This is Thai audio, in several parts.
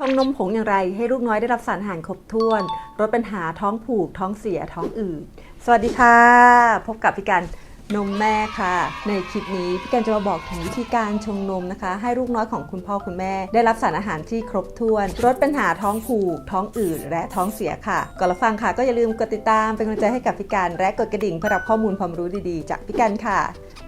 ชงนมผงอย่างไรให้ลูกน้อยได้รับสารอาหารครบถ้วนลดปัญหาท้องผูกท้องเสียท้องอืดสวัสดีค่ะ พบกับพี่กันนมแม่ค่ะ ในคลิปนี้พี่กันจะมาบอกถึงวิธีการชงนมนะคะ ให้ลูกน้อยของคุณพ่อคุณแม่ ได้รับสารอาหารที่ครบถ้วนลดปัญหาท้องผูก ท้องอืดและท้องเสียค่ะก่อนรับฟังค่ะก็อย่าลืมกดติดตามเป็นกำลังใจให้กับพี่กันและกดกระดิ่งเพื่อรับข้อมูลความรู้ดีๆ จากพี่กันค่ะ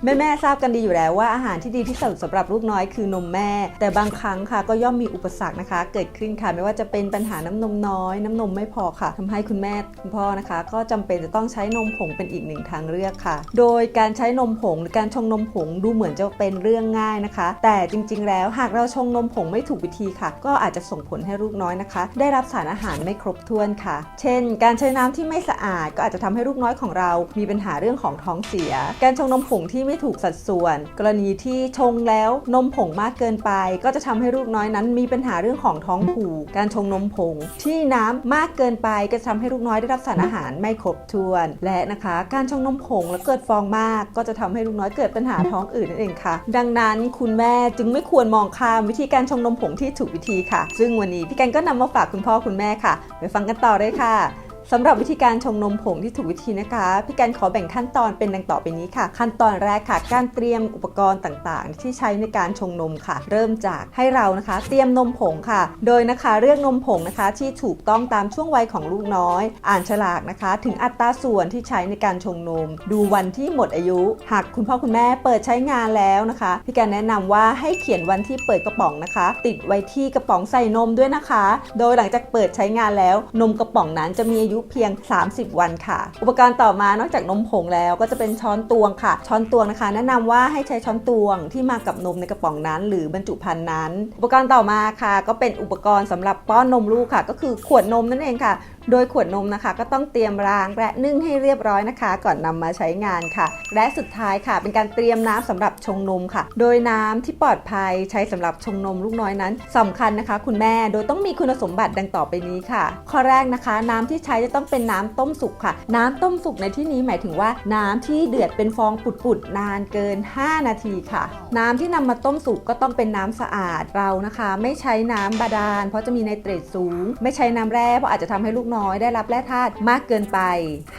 แม่แม่ๆทราบกันดีอยู่แล้วว่าอาหารที่ดีที่สุดสำหรับลูกน้อยคือนมแม่ แต่บางครั้งค่ะก็ย่อมมีอุปสรรคนะคะ เกิดขึ้นค่ะไม่ว่าจะเป็นปัญหาน้ำนมน้อย น้ำนมไม่พอค่ะทำให้คุณแม่คุณพ่อนะคะ ก็จำเป็นจะต้องใช้นมผงเป็นอีกหนึ่งทางเลือกค่ะ โดยการใช้นมผงหรือการชงนมผงดูเหมือนจะเป็นเรื่องง่ายนะคะ แต่จริง ๆ แล้วหากเราชงนมผงไม่ถูกวิธีค่ะ ก็อาจจะส่งผลให้ลูกน้อยนะคะ ได้รับสารอาหารไม่ครบถ้วนค่ะ เช่น การใช้น้ำที่ไม่สะอาด ก็อาจจะทำให้ลูกน้อยของเรา มีปัญหาเรื่องของท้องเสีย การชงนมผงที่ไม่ถูกสัดส่วน กรณีที่ชงแล้วนมผงมากเกินไป ก็จะทำให้ลูกน้อยนั้น มีปัญหาเรื่องของท้องผูก การชงนมผง ที่น้ำมากเกินไปก็จะทำให้ลูกน้อยได้รับสารอาหารไม่ครบถ้วน และนะคะ การชงนมผงแล้วเกิดฟองมาก ก็จะทำให้ลูกน้อยเกิดปัญหาท้องอืดนั่นเองค่ะ ดังนั้นคุณแม่จึงไม่ควรมองข้ามวิธีการชงนมผงที่ถูกวิธีค่ะ ซึ่งวันนี้พี่กันก็นำมาฝากคุณพ่อคุณแม่ค่ะ ไปฟังกันต่อเลยค่ะ สำหรับวิธีการชงนมผงที่ถูกวิธีนะคะ พี่กันขอแบ่งขั้นตอนเป็นดังต่อไปนี้ค่ะ ขั้นตอนแรกค่ะ การเตรียมอุปกรณ์ต่างๆ ที่ใช้ในการชงนมค่ะ เริ่มจากให้เรานะคะ เตรียมนมผงค่ะ โดยนะคะเลือกนมผงนะคะที่ถูกต้องตามช่วงวัยของลูกน้อย อ่านฉลากนะคะ ถึงอัตราส่วนที่ใช้ในการชงนม ดูวันที่หมดอายุ หากคุณพ่อคุณแม่เปิดใช้งานแล้วนะคะ พี่กันแนะนำว่าให้เขียนวันที่เปิดกระป๋องนะคะ ติดไว้ที่กระป๋องใส่นมด้วยนะคะ โดยหลังจากเปิดใช้งานแล้ว นมกระป๋องนั้นจะมีอายุเพียง 30 วันค่ะ อุปกรณ์ต่อมานอกจากนมผงแล้วก็จะเป็นช้อนตวงค่ะ ช้อนตวงนะคะ แนะนำว่าให้ใช้ช้อนตวงที่มากับนมในกระป๋องนั้น หรือบรรจุภัณฑ์นั้น อุปกรณ์ต่อมาค่ะ ก็เป็นอุปกรณ์สำหรับป้อนนมลูกค่ะ ก็คือขวดนมนั่นเองค่ะ โดยขวดนมนะคะ ก็ต้องเตรียมล้างและนึ่งให้เรียบร้อยนะคะ ก่อนนำมาใช้งานค่ะ และสุดท้ายค่ะ เป็นการเตรียมน้ำสำหรับชงนมค่ะ โดยน้ำที่ปลอดภัยใช้สำหรับชงนมลูกน้อยนั้นสำคัญนะคะ คุณแม่โดยต้องมีคุณสมบัติดังต่อไปนี้ค่ะ ข้อแรกนะคะ น้ำที่ใช้จะต้องเป็นน้ำต้มสุกค่ะ น้ำต้มสุกในที่นี้หมายถึงว่า น้ำที่เดือดเป็นฟองปุดๆนานเกิน 5 นาทีค่ะ น้ำที่นำมาต้มสุกก็ต้องเป็นน้ำสะอาดเรานะคะ ไม่ใช้น้ำบาดาล เพราะจะมีไนเตรตสูง ไม่ใช้น้ำแร่เพราะอาจจะทำให้ลูกน้อยน้อยได้รับแร่ธาตุมากเกินไป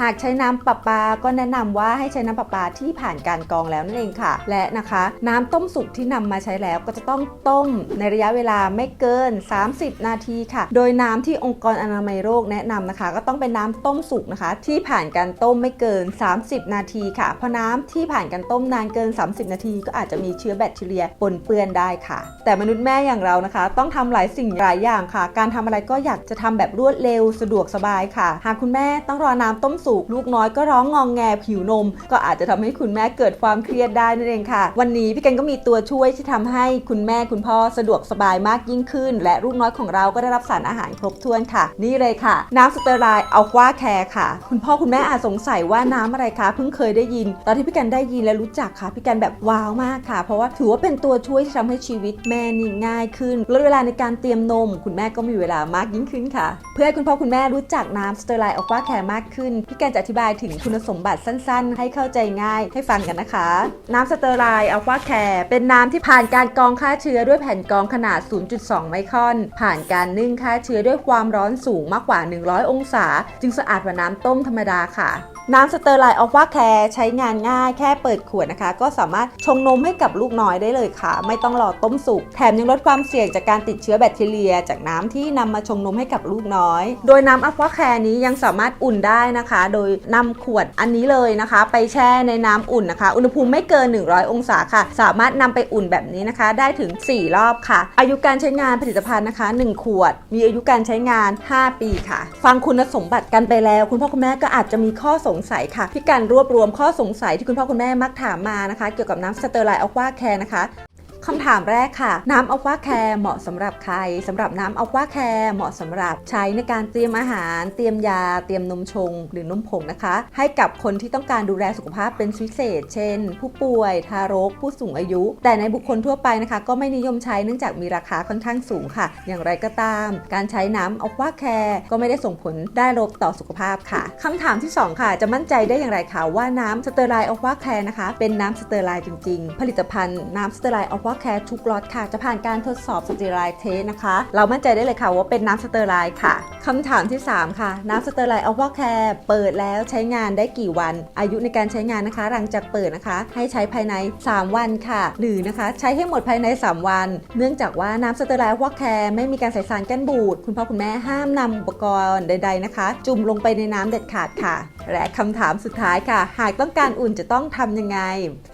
หากใช้น้ำประปาก็แนะนำว่าให้ใช้น้ำประปาที่ผ่านการกรองแล้วนั่นเองค่ะ และนะคะ น้ำต้มสุกที่นำมาใช้แล้วก็จะต้องต้มในระยะเวลาไม่เกิน 30 นาทีค่ะ โดยน้ำที่องค์กรอนามัยโรคแนะนำนะคะ ก็ต้องเป็นน้ำต้มสุกนะคะ ที่ผ่านการต้มไม่เกิน 30 นาทีค่ะ เพราะน้ำที่ผ่านการต้มนานเกิน 30 นาที ก็อาจจะมีเชื้อแบคทีเรียปนเปื้อนได้ค่ะ แต่มนุษย์แม่อย่างเรานะคะ ต้องทำหลายสิ่งหลายอย่างค่ะ การทำอะไรก็อยากจะทำแบบรวดเร็วสะดวกสบายค่ะ หากคุณแม่ต้องรอน้ำต้มสุกลูกน้อยก็ร้องงองแงผิวนม ก็อาจจะทำให้คุณแม่เกิดความเครียดได้นั่นเองค่ะ วันนี้พี่กันก็มีตัวช่วยที่ทำให้คุณแม่คุณพ่อสะดวกสบายมากยิ่งขึ้น และลูกน้อยของเราก็ได้รับสารอาหารครบถ้วนค่ะ นี่เลยค่ะ น้ำสเตอร์ไลน์อัลควาแคร์ค่ะ คุณพ่อคุณแม่อาจสงสัยว่าน้ำอะไรคะเพิ่งเคยได้ยิน ตอนที่พี่กันได้ยินและรู้จักค่ะพี่กันแบบว้าวมากค่ะ เพราะว่าถือว่าเป็นตัวช่วยที่ทำให้ชีวิตแม่นี่ง่ายขึ้นลดเวลาในการเตรียมนม คุณแม่ก็มีเวลามากยิ่งขึ้นค่ะ เพื่อให้คุณพ่อคุณแม่รูู้จักน้ำสเตอร์ไลน์อควาแคร์มากขึ้น พี่แกนจะอธิบายถึงคุณสมบัติสั้นๆ ให้เข้าใจง่ายให้ฟังกันนะคะ น้ำสเตอร์ไลน์อควาแคร์เป็นน้ำที่ผ่านการกรองฆ่าเชื้อด้วยแผ่นกรองขนาด 0.2 ไมครอน ผ่านการนึ่งฆ่าเชื้อด้วยความร้อนสูงมากกว่า 100 องศา จึงสะอาดกว่าน้ำต้มธรรมดาค่ะ น้ำสเตอร์ไลน์อัลฟาแคร์ใช้งานง่ายแค่เปิดขวดนะคะ ก็สามารถชงนมให้กับลูกน้อยได้เลยค่ะ ไม่ต้องรอต้มสุก แถมยังลดความเสี่ยงจากการติดเชื้อแบคทีเรีย จากน้ำที่นำมาชงนมให้กับลูกน้อย โดยน้ำอัลฟาแคร์นี้ยังสามารถอุ่นได้นะคะ โดยนำขวดอันนี้เลยนะคะ ไปแช่ในน้ำอุ่นนะคะ อุณหภูมิไม่เกิน 100 องศาค่ะ สามารถนำไปอุ่นแบบนี้นะคะ ได้ถึง 4 รอบค่ะ อายุการใช้งานผลิตภัณฑ์นะคะ 1 ขวด มีอายุการใช้งาน 5 ปีค่ะ ฟังคุณสมบัติกันไปแล้ว คุณพ่อคุณแม่ก็อาจจะมีข้อสงสัยค่ะพี่การรวบรวมข้อสงสัยที่คุณพ่อคุณแม่มักถามมานะคะ เกี่ยวกับน้ำสเตอร์ไลน์อควาแคร์นะคะ คำถามแรกค่ะ น้ำอัลฟาแคร์เหมาะสำหรับใครสำหรับน้ำอัลฟาแคร์เหมาะสำหรับใช้ในการเตรียมอาหาร เตรียมยา เตรียมนมชง หรือนมผงนะคะ ให้กับคนที่ต้องการดูแลสุขภาพเป็นพิเศษ เช่น ผู้ป่วย ทารก ผู้สูงอายุ แต่ในบุคคลทั่วไปนะคะ ก็ไม่นิยมใช้เนื่องจากมีราคาค่อนข้างสูงค่ะ อย่างไรก็ตาม การใช้น้ำอัลฟาแคร์ก็ไม่ได้ส่งผลได้ลบต่อสุขภาพค่ะคำถามที่สองค่ะ จะมั่นใจได้อย่างไรคะว่าน้ำสเตอร์ไลน์อัลฟาแคร์นะคะเป็นน้ำสเตอร์ไลน์จริงๆ ผลิตภัณฑ์น้ำสเตอร์ไลน์อัลฟา Aqua Care ทุกล็อตค่ะ จะผ่านการทดสอบสเตอร์ไลน์เทสนะคะ เรามั่นใจได้เลยค่ะว่าเป็นน้ำสเตอร์ไลน์ค่ะคำถามที่ 3 ค่ะ น้ำสเตอร์ไลน์ Aqua Care เปิดแล้วใช้งานได้กี่วัน อายุในการใช้งานนะคะ หลังจากเปิดนะคะ ให้ใช้ภายใน 3 วันค่ะ หรือนะคะ ใช้ให้หมดภายใน 3 วัน เนื่องจากว่าน้ำสเตอร์ไลน์ Aqua Care ไม่มีการใส่สารกันบูดคุณพ่อคุณแม่ห้ามนำอุปกรณ์ใด ๆนะคะ จุ่มลงไปในน้ำเด็ดขาดค่ะ และคำถามสุดท้ายค่ะ หากต้องการอุ่นจะต้องทำยังไง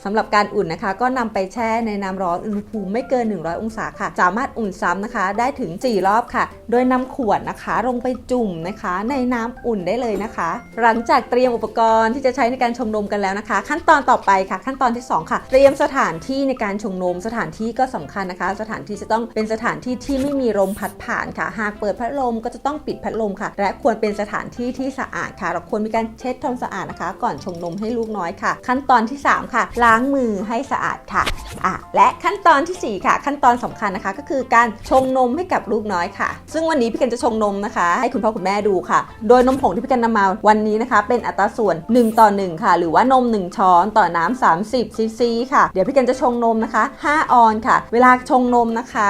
สำหรับการอุ่นนะคะ ก็นำไปแช่ในน้ำร้อนอุณหภูมิไม่เกิน 100 องศาค่ะ สามารถอุ่นซ้ำนะคะ ได้ถึง 4 รอบค่ะ โดยนำขวดนะคะ ลงไปจุ่มนะคะ ในน้ำอุ่นได้เลยนะคะ หลังจากเตรียมอุปกรณ์ที่จะใช้ในการชงนมกันแล้วนะคะ ขั้นตอนต่อไปค่ะ ขั้นตอนที่ 2 ค่ะ เตรียมสถานที่ในการชงนมสถานที่ก็สำคัญนะคะ สถานที่จะต้องเป็นสถานที่ที่ไม่มีลมพัดผ่านค่ะ หากเปิดพัดลมก็จะต้องปิดพัดลมค่ะ และควรเป็นสถานที่ที่สะอาดค่ะ เราควรมีการเช็ดทำสะอาดนะคะ ก่อนชงนมให้ลูกน้อยค่ะ ขั้นตอนที่ 3 ค่ะ ล้างมือให้สะอาดค่ะอะ และขั้นตอนทีสี่4 ค่ะ ขั้นตอนสำคัญนะคะ ก็คือการชงนมให้กับลูกน้อยค่ะ ซึ่งวันนี้พี่กันจะชงนมนะคะ ให้คุณพ่อคุณแม่ดูค่ะ โดยนมผงที่พี่กันนำมาวันนี้นะคะ เป็นอัตราส่วน 1 ต่อ 1 ค่ะ หรือว่านม 1 ช้อนต่อน้ำ30ซีซีค่ะ เดี๋ยวพี่กันจะชงนมนะคะ 5 ออนค่ะ เวลาชงนมนะคะ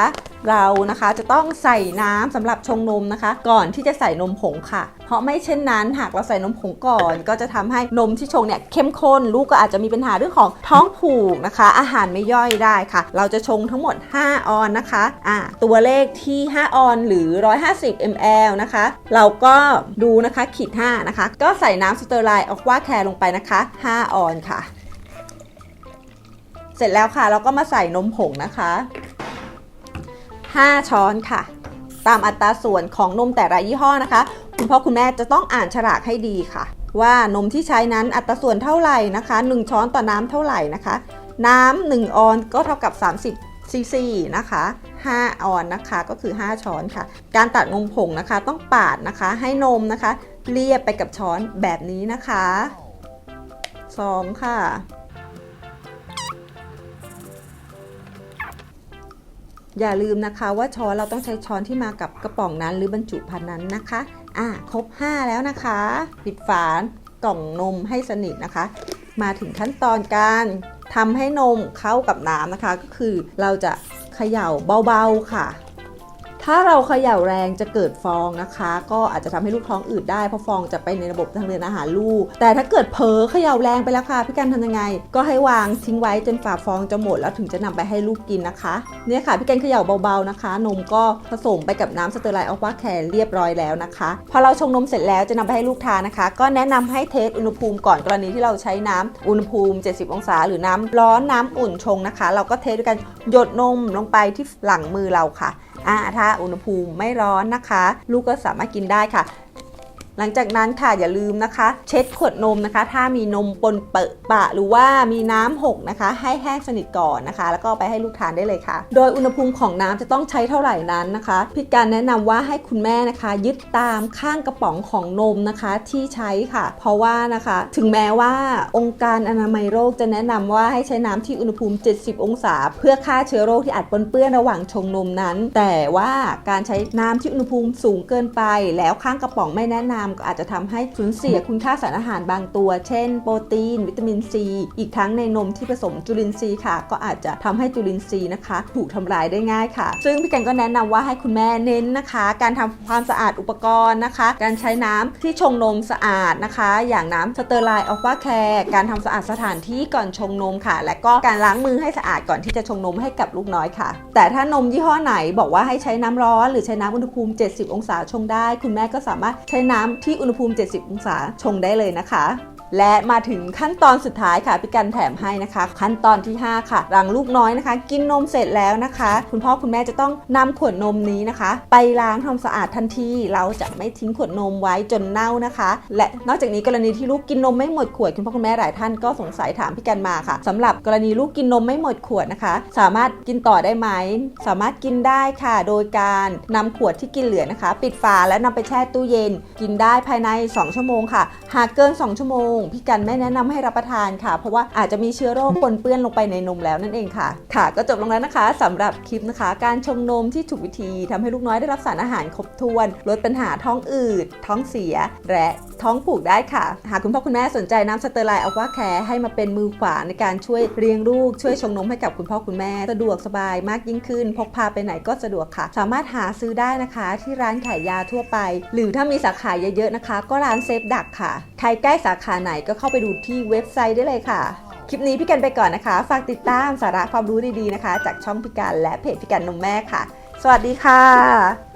เรานะคะ จะต้องใส่น้ำสำหรับชงนมนะคะ ก่อนที่จะใส่นมผงค่ะ เพราะไม่เช่นนั้นหากเราใส่นมผงก่อน ก็จะทำให้นมที่ชงเนี่ยเข้มข้นลูกก็อาจจะมีปัญหาเรื่องของท้องผูกนะคะ อาหารไม่ย่อยได้ค่ะ เราจะชงทั้งหมด 5 ออนนะคะอ่าตัวเลขที่ 5 ออนหรือ 150 ml นะคะ เราก็ดูนะคะขีด 5 นะคะ ก็ใส่น้ำสเตอร์ไลน์ออกว่าแคร์ลงไปนะคะ 5 ออนค่ะ เสร็จแล้วค่ะ เราก็มาใส่นมผงนะคะ 5 ช้อนค่ะ ตามอัตราส่วนของนมแต่ละยี่ห้อนะคะ คุณพ่อคุณแม่จะต้องอ่านฉลากให้ดีค่ะ ว่านมที่ใช้นั้นอัตราส่วนเท่าไหร่นะคะ 1 ช้อนต่อน้ำเท่าไหร่นะคะ น้ำ1ออนก็เท่ากับ 30ซีซีนะคะ5ออนนะคะก็คือ 5 ช้อนค่ะ การตัดนมผงนะคะต้องปาดนะคะให้นมนะคะ เรียบไปกับช้อนแบบนี้นะคะ 2 ค่ะ อย่าลืมนะคะว่าช้อนเราต้องใช้ช้อนที่มากับกระป๋องนั้นหรือบรรจุภัณฑ์นั้นนะคะ อะครบ 5 แล้วนะคะ ปิดฝากล่องนมให้สนิทนะคะ มาถึงขั้นตอนการทำให้นมเข้ากับน้ำนะคะ ก็คือเราจะเขย่าเบาๆค่ะ ถ้าเราเขย่าแรงจะเกิดฟองนะคะ ก็อาจจะทำให้ลูกท้องอืดได้เพราะฟองจะไปในระบบทางเดินอาหารลูก แต่ถ้าเกิดเผลอเขย่าแรงไปแล้วค่ะพี่กันทำยังไง ก็ให้วางทิ้งไว้จนฝาฟองจะหมดแล้วถึงจะนำไปให้ลูกกินนะคะเนี่ยค่ะพี่กันเขย่าเบาๆนะคะ นมก็ผสมไปกับน้ำสเตอร์ไลน์ออกว่าแคร์เรียบร้อยแล้วนะคะพอเราชงนมเสร็จแล้วจะนำไปให้ลูกทานนะคะ ก็แนะนำให้เทสอุณหภูมิก่อนกรณีที่เราใช้น้ำอุณหภูมิ 70 องศา หรือน้ำร้อนน้ำอุ่นชงนะคะ เราก็เทสด้วยกันหยดนมลงไปที่หลังมือเราค่ะ อ่าถ้าอุณหภูมิไม่ร้อนนะคะ ลูกก็สามารถกินได้ค่ะ หลังจากนั้นค่ะอย่าลืมนะคะ เช็ดขวดนมนะคะ ถ้ามีนมปนเปะปะ หรือว่ามีน้ำหกนะคะ ให้แห้งสนิทก่อนนะคะ แล้วก็ไปให้ลูกทานได้เลยค่ะ โดยอุณหภูมิของน้ำจะต้องใช้เท่าไหร่นั้นนะคะพี่การแนะนำว่าให้คุณแม่นะคะ ยึดตามข้างกระป๋องของนมนะคะที่ใช้ค่ะ เพราะว่านะคะ ถึงแม้ว่าองค์การอนามัยโรคจะแนะนำว่าให้ใช้น้ำที่อุณหภูมิ 70 องศา เพื่อฆ่าเชื้อโรคที่อาจปนเปื้อนระหว่างชงนมนั้น แต่ว่าการใช้น้ำที่อุณหภูมิสูงเกินไป แล้วข้างกระป๋องไม่แนะนำก็อาจจะทำให้สูญเสียคุณค่าสารอาหารบางตัว เช่น โปรตีน วิตามินซี อีกทั้งในนมที่ผสมจุลินทรีย์ค่ะ ก็อาจจะทำให้จุลินทรีย์นะคะ ถูกทำลายได้ง่ายค่ะ ซึ่งพี่กันก็แนะนำว่าให้คุณแม่เน้นนะคะ การทำความสะอาดอุปกรณ์นะคะ การใช้น้ำที่ชงนมสะอาดนะคะ อย่างน้ำสเตอร์ไลน์ออกว่าแคร์การทำสะอาดสถานที่ก่อนชงนมค่ะ และก็การล้างมือให้สะอาดก่อนที่จะชงนมให้กับลูกน้อยค่ะ แต่ถ้านมยี่ห้อไหนบอกว่าให้ใช้น้ำร้อน หรือใช้น้ำอุณหภูมิ 70 องศาชงได้ คุณแม่ก็สามารถใช้น้ำที่อุณหภูมิ 70 องศาชงได้เลยนะคะ และมาถึงขั้นตอนสุดท้ายค่ะพี่กันแถมให้นะคะ ขั้นตอนที่ 5 ค่ะ หลังลูกน้อยนะคะ กินนมเสร็จแล้วนะคะ คุณพ่อคุณแม่จะต้องนำขวดนมนี้นะคะ ไปล้างทำสะอาดทันที เราจะไม่ทิ้งขวดนมไว้จนเน่านะคะ และนอกจากนี้กรณีที่ลูกกินนมไม่หมดขวด คุณพ่อคุณแม่หลายท่านก็สงสัยถามพี่กันมาค่ะสำหรับกรณีลูกกินนมไม่หมดขวดนะคะ สามารถกินต่อได้ไหมสามารถกินได้ค่ะ โดยการนำขวดที่กินเหลือนะคะ ปิดฝาและนำไปแช่ตู้เย็น กินได้ภายใน 2 ชั่วโมงค่ะ หากเกิน 2 ชั่วโมงพี่กันไม่แนะนำให้รับประทานค่ะ เพราะว่าอาจจะมีเชื้อโรคปนเปื้อนลงไปในนมแล้วนั่นเองค่ะ ค่ะ ก็จบลงแล้วนะคะสำหรับคลิปนะคะ การชงนมที่ถูกวิธีทำให้ลูกน้อยได้รับสารอาหารครบถ้วน ลดปัญหาท้องอืด ท้องเสีย และท้องผูกได้ค่ะ หากคุณพ่อคุณแม่สนใจน้ำสเตอร์ไลน์อว่าแคร์ให้มาเป็นมือขวาในการช่วยเลี้ยงลูก ช่วยชงนมให้กับคุณพ่อคุณแม่ สะดวกสบายมากยิ่งขึ้น พกพาไปไหนก็สะดวกค่ะ สามารถหาซื้อได้นะคะ ที่ร้านขายยาทั่วไป หรือถ้ามีสาขาเยอะๆนะคะ ก็ร้านเซฟดักค่ะใครใกล้สาขาไหนก็เข้าไปดูที่เว็บไซต์ได้เลยค่ะ คลิปนี้พี่กันไปก่อนนะคะ ฝากติดตามสาระความรู้ดีๆนะคะ จากช่องพี่กันและเพจพี่กันนมแม่ค่ะ สวัสดีค่ะ